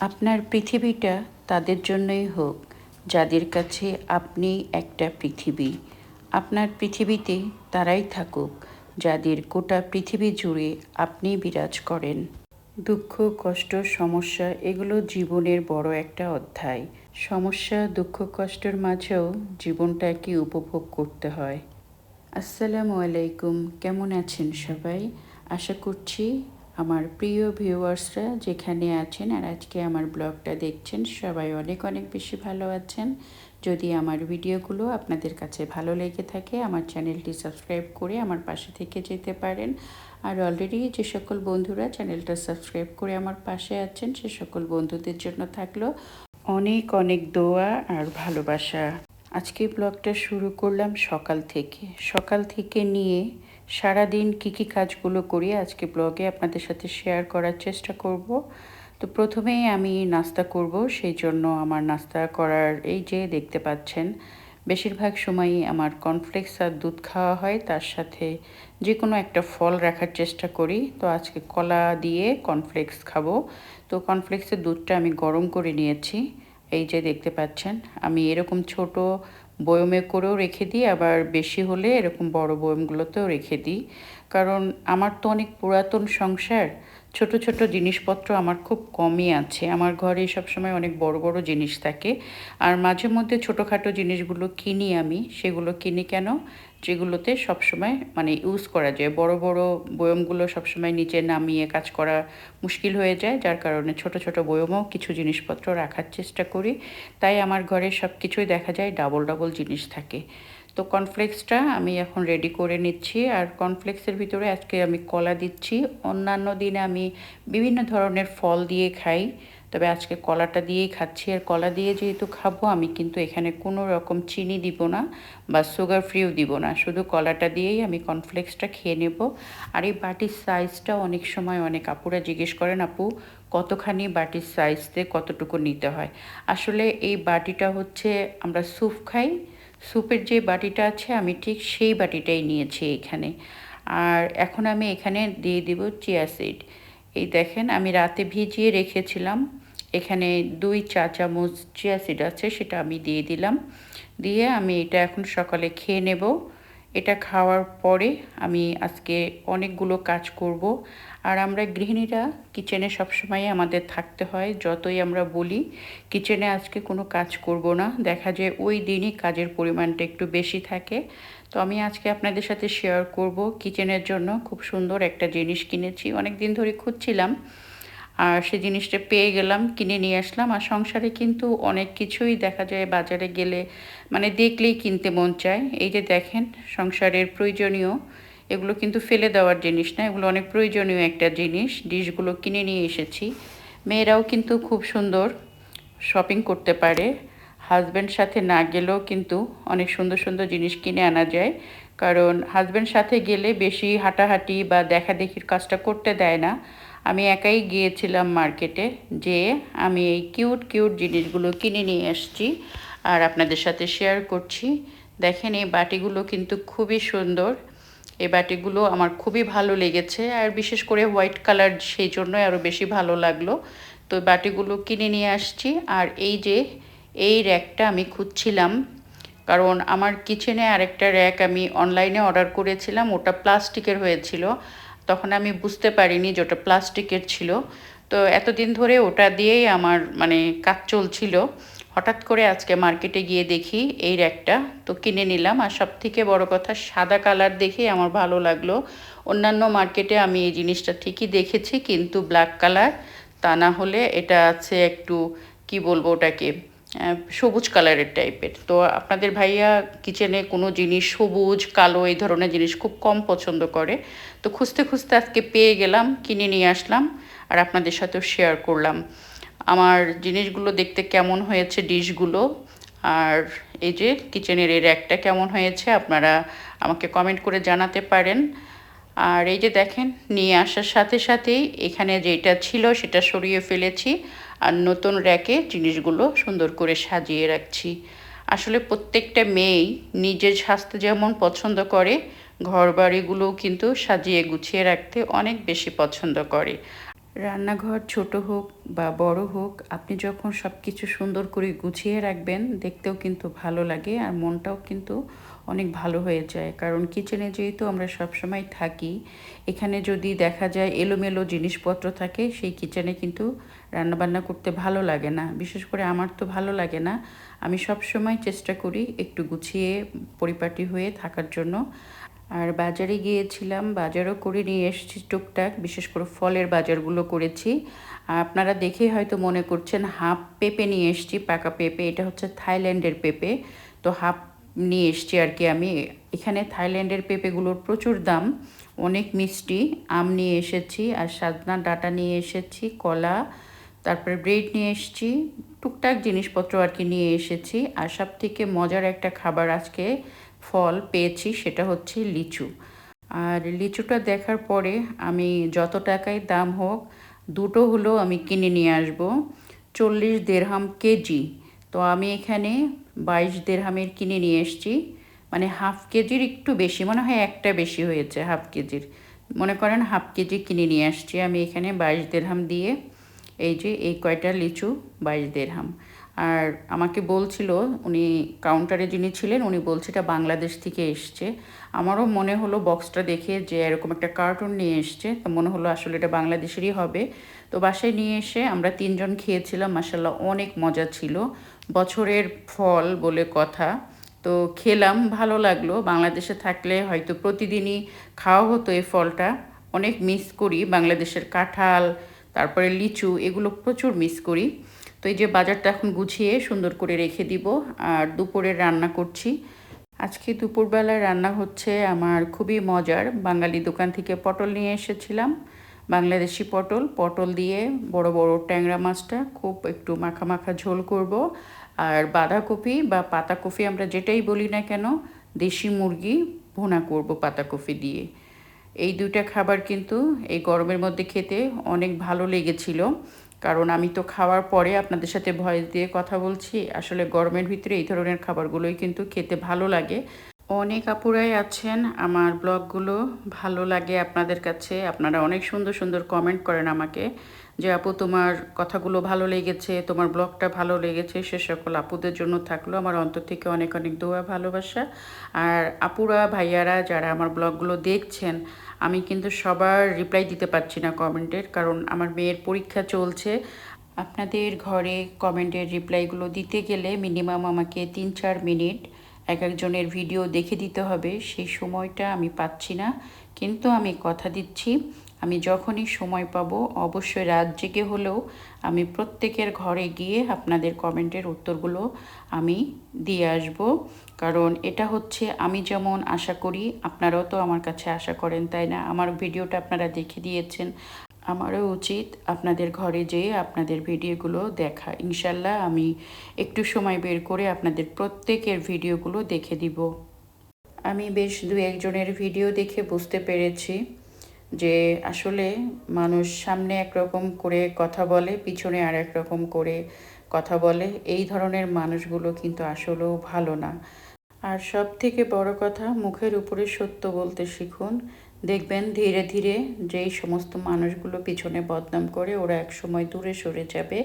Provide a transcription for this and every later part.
আপনার পৃথিবীটা তাদের জন্যই হোক, যাদের কাছে আপনি একটা পৃথিবী। আপনার পৃথিবীতে তারাই থাকুক, যাদের গোটা পৃথিবী জুড়ে আপনি বিরাজ করেন। দুঃখ, কষ্ট, সমস্যা এগুলো জীবনের বড় একটা অধ্যায়। সমস্যা, দুঃখ, কষ্টের মাঝেও জীবনটাকে উপভোগ করতে হয়। আসসালামু আলাইকুম, কেমন আছেন সবাই? আশা করছি আমার প্রিয় ভিউয়ার্সরা যেখানে আছেন আর আজকে আমার ব্লগটা দেখছেন, সবাই অনেক অনেক বেশি ভালো আছেন। যদি আমার ভিডিওগুলো আপনাদের কাছে ভালো লেগে থাকে, আমার চ্যানেলটি সাবস্ক্রাইব করে আমার পাশে থেকে যেতে পারেন। আর অলরেডি যে সকল বন্ধুরা চ্যানেলটা সাবস্ক্রাইব করে আমার পাশে আছেন, সে সকল বন্ধুদের জন্য থাকল অনেক অনেক দোয়া আর ভালোবাসা। আজকে ব্লগটা শুরু করলাম সকাল থেকে। সকাল থেকে নিয়ে সারাদিন কী কী কাজগুলো করি আজকে ব্লগে আপনাদের সাথে শেয়ার করার চেষ্টা করব। তো প্রথমেই আমি নাস্তা করব, সেই জন্য আমার নাস্তা করার এই যে দেখতে পাচ্ছেন, বেশিরভাগ সময়ই আমার কর্নফ্লেক্স আর দুধ খাওয়া হয়, তার সাথে যে কোনো একটা ফল রাখার চেষ্টা করি। তো আজকে কলা দিয়ে কর্নফ্লেক্স খাব। তো কর্নফ্লেক্সের দুধটা আমি গরম করে নিয়েছি। এই যে দেখতে পাচ্ছেন, আমি এরকম ছোট বয়মে করেও রেখে দিই, আবার বেশি হলে এরকম বড় বয়মগুলোতেও রেখে দিই। কারণ আমার তো অনেক পুরাতন সংসার, ছোট ছোট জিনিসপত্র আমার খুব কমই আছে। আমার ঘরে সবসময় অনেক বড় বড় জিনিস থাকে। আর মাঝে মধ্যে ছোটোখাটো জিনিসগুলো কিনি আমি, সেগুলো কিনি কেন? যেগুলোতে সবসময় মানে ইউজ করা যায়। বড় বড় বয়মগুলো সবসময় নিচে নামিয়ে কাজ করা মুশকিল হয়ে যায়, যার কারণে ছোট ছোট বয়মেও কিছু জিনিসপত্র রাখার চেষ্টা করি। তাই আমার ঘরে সব কিছুই দেখা যায় ডাবল ডাবল জিনিস থাকে। তো কর্নফ্লেক্সটা আমি এখন রেডি করে নিচ্ছি আর কর্নফ্লেক্সের ভিতরে আজকে আমি কলা দিচ্ছি। অন্যান্য দিনে আমি বিভিন্ন ধরনের ফল দিয়ে খাই। তবে আজকে কলাটা দিয়েই খাচ্ছি। আর কলা দিয়ে যেহেতু খাব, আমি কিন্তু এখানে কোনো রকম চিনি দিব না বা সুগার ফ্রিও দিব না। শুধু কলাটা দিয়েই আমি কর্নফ্লেক্সটা খেয়ে নেব। আর এই বাটির সাইজটা অনেক সময় অনেক আপুরা জিজ্ঞেস করেন, আপু, কতখানি বাটির সাইজতে কতটুকু নিতে হয়? আসলে এই বাটিটা হচ্ছে আমরা স্যুপ খাই। স্যুপের যে বাটিটা আছে, আমি ঠিক সেই বাটিটাই নিয়েছি এখানে। আর এখন আমি এখানে দিয়ে দিব চিয়া সিড এই দেখেন, আমি রাতে ভিজিয়ে রেখেছিলাম। এখানে দুই চা চামচ চিয়া সিড আছে, সেটা আমি দিয়ে দিলাম। দিয়ে আমি এটা এখন সকালে খেয়ে নেব। এটা খাওয়ার পরে আমি আজকে অনেকগুলো কাজ করব। আর আমরা গৃহিণীরা কিচেনে সবসময় আমাদের থাকতে হয়, যতই আমরা বলি, কিচেনে আজকে কোনো কাজ করব না। দেখা যায় ওই দিনই কাজের পরিমাণটা একটু বেশি থাকে। তো আমি আজকে আপনাদের সাথে শেয়ার করব কিচেনের জন্য। খুব সুন্দর একটা জিনিস কিনেছি। অনেক দিন ধরে খুঁজছিলাম আর সে জিনিসটা পেয়ে গেলাম, কিনে নিয়ে আসলাম। আর সংসারে কিন্তু অনেক কিছুই দেখা যায় বাজারে গেলে মানে দেখলেই কিনতে মন চায়। এই যে দেখেন, সংসারের প্রয়োজনীয়, এগুলো কিন্তু ফেলে দেওয়ার জিনিস না, এগুলো অনেক প্রয়োজনীয় একটা জিনিস। ডিশগুলো কিনে নিয়ে এসেছি। মেয়েরাও কিন্তু খুব সুন্দর শপিং করতে পারে। হাজব্যান্ড সাথে না গেলেও কিন্তু অনেক সুন্দর সুন্দর জিনিস কিনে আনা যায়। কারণ হাজব্যান্ড সাথে গেলে বেশি হাঁটাহাঁটি বা দেখাদেখির কাজটা করতে দেয় না। আমি একাই গিয়েছিলাম মার্কেটে যে আমি এই কিউট কিউট জিনিসগুলো কিনে নিয়ে আসছি আর আপনাদের সাথে শেয়ার করছি। দেখেন, এই বাটিগুলো কিন্তু খুবই সুন্দর। এই বাটিগুলো আমার খুবই ভালো লেগেছে আর বিশেষ করে হোয়াইট কালার সেই জন্যই আরও বেশি ভালো লাগল। তো বাটিগুলো কিনে নিয়ে আসছি আর এই যে এই র্যাকটা আমি খুঁজছিলাম, কারণ আমার কিচেনে আরেকটা র্যাক আমি অনলাইনে অর্ডার করেছিলাম, ওটা প্লাস্টিকের হয়েছিল। তখন আমি বুঝতে পারিনি যে ওটা প্লাস্টিকের ছিল। তো এতদিন ধরে ওটা দিয়েই আমার মানে কাজ চলছিল। হঠাৎ করে আজকে মার্কেটে গিয়ে দেখি এই র্যাকটা তো কিনে নিলাম আর সব থেকে বড় কথা, সাদা কালার দেখে আমার ভালো লাগল। অন্যান্য মার্কেটে আমি এই জিনিসটা ঠিকই দেখেছি, কিন্তু ব্ল্যাক কালার, তা না হলে এটা আছে একটু, কি বলব ওটাকে সবুজ কালারের টাইপের তো আপনাদের ভাইয়া কিচেনে কোনো জিনিস সবুজ, কালো এই ধরনের জিনিস খুব কম পছন্দ করে। তো খুঁজতে খুঁজতে আজকে পেয়ে গেলাম, কিনে নিয়ে আসলাম আর আপনাদের সাথেও শেয়ার করলাম। আমার জিনিসগুলো দেখতে কেমন হয়েছে ডিশগুলো? আর এই যে কিচেনের এই র্যাকটা কেমন হয়েছে আপনারা আমাকে কমেন্ট করে জানাতে পারেন। আর এই যে দেখেন, নিয়ে আসার সাথে সাথেই এখানে যেটা ছিল সেটা সরিয়ে ফেলেছি। আর নতুন র্যাকে জিনিসগুলো সুন্দর করে সাজিয়ে রাখছি। আসলে প্রত্যেকটা মেয়েই নিজের স্বাস্থ্য যেমন পছন্দ করে ঘর বাড়িগুলোও কিন্তু সাজিয়ে গুছিয়ে রাখতে অনেক বেশি পছন্দ করে। রান্নাঘর ছোট হোক বা বড় হোক, আপনি যখন সব কিছু সুন্দর করে গুছিয়ে রাখবেন, দেখতেও কিন্তু ভালো লাগে আর মনটাও কিন্তু অনেক ভালো হয়ে যায়। কারণ কিচেনে যেহেতু আমরা সবসময় থাকি, এখানে যদি দেখা যায় এলোমেলো জিনিসপত্র থাকে, সেই কিচেনে কিন্তু রান্নাবান্না করতে ভালো লাগে না। বিশেষ করে আমার তো ভালো লাগে না। আমি সব সময় চেষ্টা করি একটু গুছিয়ে পরিপাটি হয়ে থাকার জন্য। আর বাজারে গিয়েছিলাম, বাজারও করে নিয়ে এসেছি টুকটাক, বিশেষ করে ফলের বাজারগুলো করেছি। আপনারা দেখে হয়তো মনে করছেন, হাফ পেঁপে নিয়ে এসেছি, পাকা পেঁপে, এটা হচ্ছে থাইল্যান্ডের পেঁপে। তো হাফ নিয়ে এসছি আর কি আমি। এখানে থাইল্যান্ডের পেঁপেগুলোর প্রচুর দাম, অনেক মিষ্টি, আম নিয়ে এসেছি আর সাজনা ডাটা নিয়ে এসেছি, কলা, তারপরে ব্রেড নিয়ে এসেছি, টুকটাক জিনিসপত্র আর কি নিয়ে এসেছি। আর সব থেকে মজার একটা খাবার আজকে ফল পেয়েছি, সেটা হচ্ছে লিচু। আর লিচুটা দেখার পরে আমি যত টাকায় দাম হোক, দুটো হলেও আমি কিনে নিয়ে আসব। চল্লিশ দেড়হাম কেজি। তো আমি এখানে বাইশ দেড়হামের কিনে নিয়ে এসেছি। মানে হাফ কেজির একটু বেশি, মনে হয় একটা বেশি হয়েছে হাফ কেজির। মনে করেন হাফ কেজি কিনে নিয়ে আসছি আমি এখানে বাইশ দেড়হাম দিয়ে। এই যে, এই কয়টা লিচু, বাইশ দেড়হাম। আর আমাকে বলছিল, উনি কাউন্টারে যিনি ছিলেন, উনি বলছে এটা বাংলাদেশ থেকে এসছে। আমারও মনে হলো বক্সটা দেখে যে এরকম একটা কার্টুন নিয়ে এসছে, তো মনে হলো আসলে এটা বাংলাদেশেরই হবে। তো বাসায় নিয়ে এসে আমরা তিনজন খেয়েছিলাম মাসাল্লাহ অনেক মজা ছিল। বছরের ফল বলে কথা। তো খেলাম, ভালো লাগল। বাংলাদেশে থাকলে হয়তো প্রতিদিনই খাওয়া হতো এই ফলটা। অনেক মিস করি। বাংলাদেশের কাঁঠাল, তারপরে লিচু, এগুলো প্রচুর মিস করি। তো এই যে বাজারটা এখন গুছিয়ে সুন্দর করে রেখে দিব। আর দুপুরে রান্না করছি। আজকে দুপুরবেলায় রান্না হচ্ছে আমার খুবই মজার। বাঙালি দোকান থেকে পটল নিয়ে এসেছিলাম। বাংলাদেশি পটল। পটল দিয়ে বড় বড় ট্যাংরা মাছটা খুব একটু মাখা মাখা ঝোল করব। আর বাঁধাকপি বা পাতাকপি আমরা যেটাই বলি না কেন, দেশি মুরগি ভুনা করব পাতাকপি দিয়ে। এই দুইটা খাবার কিন্তু এই গরমের মধ্যে খেতে অনেক ভালো লেগেছিল। কারণ আমি তো খাওয়ার পরে আপনাদের সাথে ভয়েস দিয়ে কথা বলছি। আসলে গরমের ভিতরে এই ধরনের খাবারগুলোই কিন্তু খেতে ভালো লাগে। অনেক আপুরাই আছেন, আমার ব্লগগুলো ভালো লাগে আপনাদের কাছে। আপনারা অনেক সুন্দর সুন্দর কমেন্ট করেন আমাকে যে, আপু, তোমার কথাগুলো ভালো লেগেছে, তোমার ব্লগটা ভালো লেগেছে, সে সকল আপুদের জন্য থাকল আমার অন্তর থেকে অনেক অনেক দোয়া, ভালোবাসা। আর আপুরা, ভাইয়ারা যারা আমার ব্লগগুলো দেখছেন, আমি কিন্তু সবার রিপ্লাই দিতে পারছি না কমেন্টের কারণ আমার মেয়ের পরীক্ষা চলছে। আপনাদের ঘরে কমেন্টের রিপ্লাইগুলো দিতে গেলে মিনিমাম আমাকে তিন চার মিনিট এক একজনের ভিডিও দেখে দিতে হবে, সেই সময়টা আমি পাচ্ছি না। কিন্তু আমি কথা দিচ্ছি, আমি যখনই সময় পাব, অবশ্যই রাত জেগে হলেও আমি প্রত্যেকের ঘরে গিয়ে আপনাদের কমেন্টের উত্তরগুলো আমি দিয়ে আসব। কারণ এটা হচ্ছে, আমি যেমন আশা করি, আপনারাও তো আমার কাছে আশা করেন, তাই না? আমার ভিডিওটা আপনারা দেখে দিয়েছেন। আমারও উচিত আপনাদের ঘরে যেয়ে আপনাদের ভিডিওগুলো দেখা। ইনশাল্লাহ আমি একটু সময় বের করে আপনাদের প্রত্যেকের ভিডিওগুলো দেখে দিব। আমি বেশ দু একজনের ভিডিও দেখে বুঝতে পেরেছি যে আসলে মানুষ সামনে একরকম করে কথা বলে, পিছনে আর রকম করে কথা বলে। এই ধরনের মানুষগুলো কিন্তু আসলেও ভালো না। আর সব থেকে বড় কথা, মুখের উপরে সত্য বলতে শিখুন। দেখবেন ধীরে ধীরে যেই সমস্ত মানুষগুলো পিছনে বদনাম করে ওরা এক সময় দূরে সরে যাবে।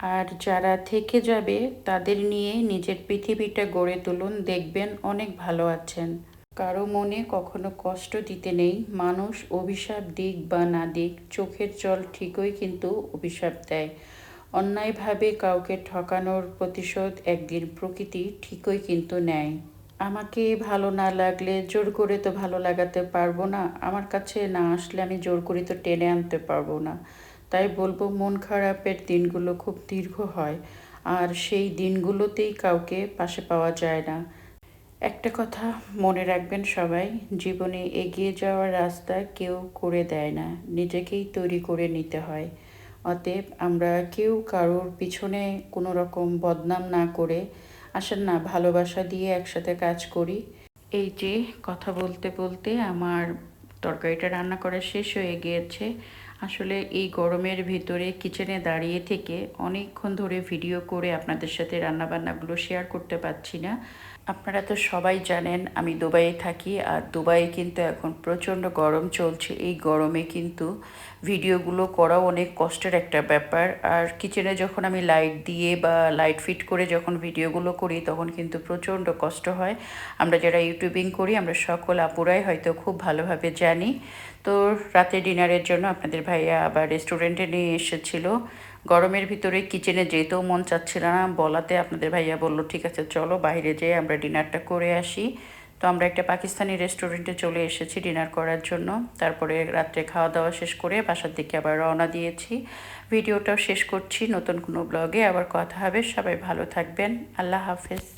আর যারা থেকে যাবে, তাদের নিয়ে নিজের পৃথিবীটা গড়ে তুলুন, দেখবেন অনেক ভালো আছেন। কারও মনে কখনো কষ্ট দিতে নেই, মানুষ অভিশাপ দিক বা না দিক, চোখের জল ঠিকই কিন্তু অভিশাপ দেয়। অন্যায়ভাবে কাউকে ঠকানোর প্রতিশোধ একদিন প্রকৃতি ঠিকই কিন্তু নেয়। আমাকে ভালো না লাগলে জোর করে তো ভালো লাগাতে পারব না। আমার কাছে না আসলে আমি জোর করে তো টেনে আনতে পারব না। তাই বলব, মন খারাপের দিনগুলো খুব দীর্ঘ হয়, আর সেই দিনগুলোতেই কাউকে পাশে পাওয়া যায় না। একটা কথা মনে রাখবেন সবাই, জীবনে এগিয়ে যাওয়ার রাস্তা কেউ করে দেয় না, নিজেকেই তৈরি করে নিতে হয়। অতএব আমরা কেউ কারোর পিছনে কোনো রকম বদনাম না করে আসেন না, ভালোবাসা দিয়ে একসাথে কাজ করি। এই যে, কথা বলতে বলতে আমার তরকারিটা রান্না করা শেষ হয়ে গিয়েছে। আসলে এই গরমের ভিতরে কিচেনে দাঁড়িয়ে থেকে অনেকক্ষণ ধরে ভিডিও করে আপনাদের সাথে রান্নাবান্নাগুলো শেয়ার করতে পারছি না। আপনারা তো সবাই জানেন, আমি দুবাইয়ে থাকি আর দুবাইয়ে কিন্তু এখন প্রচণ্ড গরম চলছে। এই গরমে কিন্তু ভিডিওগুলো করাও অনেক কষ্টের একটা ব্যাপার। আর কিচেনে যখন আমি লাইট দিয়ে বা লাইট ফিট করে যখন ভিডিওগুলো করি, তখন কিন্তু প্রচণ্ড কষ্ট হয়। আমরা যারা ইউটিউবিং করি, আমরা সকল আপুরাই হয়তো খুব ভালোভাবে জানি। তো রাতে ডিনারের জন্য আপনাদের ভাইয়া আবার রেস্টুরেন্টে নিয়ে এসেছিল। গরমের ভিতরে কিচেনে যেতেও মন চাচ্ছিল না। বলাতে আপনাদের ভাইয়া বলল, ঠিক আছে, চলো বাইরে যেয়ে আমরা ডিনারটা করে আসি। তো আমরা একটা পাকিস্তানি রেস্টুরেন্টে চলে এসেছি ডিনার করার জন্য। তারপরে রাত্রে খাওয়া দাওয়া শেষ করে বাসার দিকে আবার রওনা দিয়েছি। ভিডিওটাও শেষ করছি। নতুন কোনো ব্লগে আবার কথা হবে। সবাই ভালো থাকবেন। আল্লাহ হাফেজ।